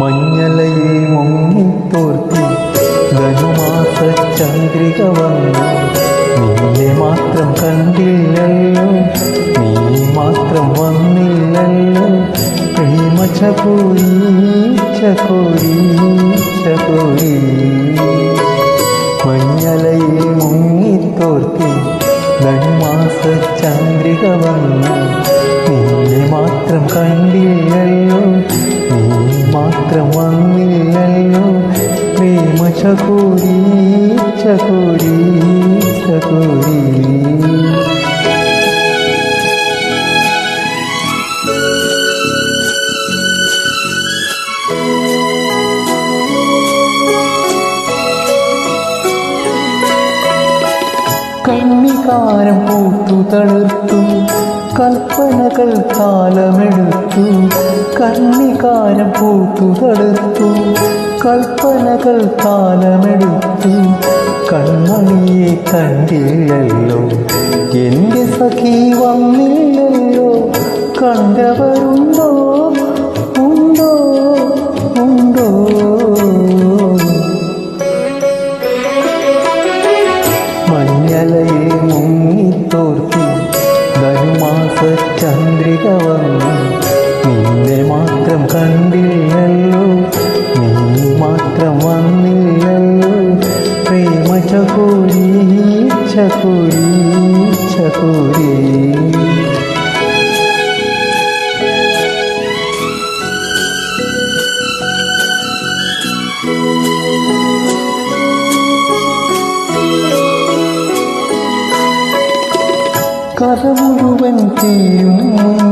മഞ്ഞലയിൽ മുങ്ങിത്തോർത്തി ധനുമാസ ചന്ദ്രിക വന്നു. നിന്നെ ചകോരി ചകോരി ചകോരി മഞ്ഞലയിൽ മുങ്ങിത്തോർത്തി ധനുമാസ ചന്ദ്രിക വന്നു നിന്നെ മാത്രം കണ്ടില്ലല്ലോ നീ മാത്രം വന്നില്ലല്ലോ. പ്രേമ ചകോരി ചകോരി ചകോരി. കണ്ണികാരം പൂത്തു തളിർത്തു. കൽപ്പനകൾ കാലമെടുത്തു. കന്നികാരം പൂത്തു തളിർത്തു. കൽപ്പനകൾ കാലമെടുത്തു. കൺമണിയെ കണ്ടില്ലല്ലോ. എന്റെ സഖി വന്നു നിന്നെ മാത്രം കണ്ടില്ലല്ലോ. നീ മാത്രം വന്നില്ലല്ലോ. പ്രേമ ചകൂരി ചകൂരി ചകൂരി. കഥ മുഴുവൻ തീരും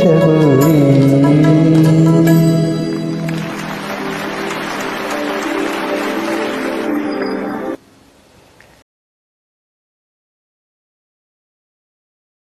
ചകുഴി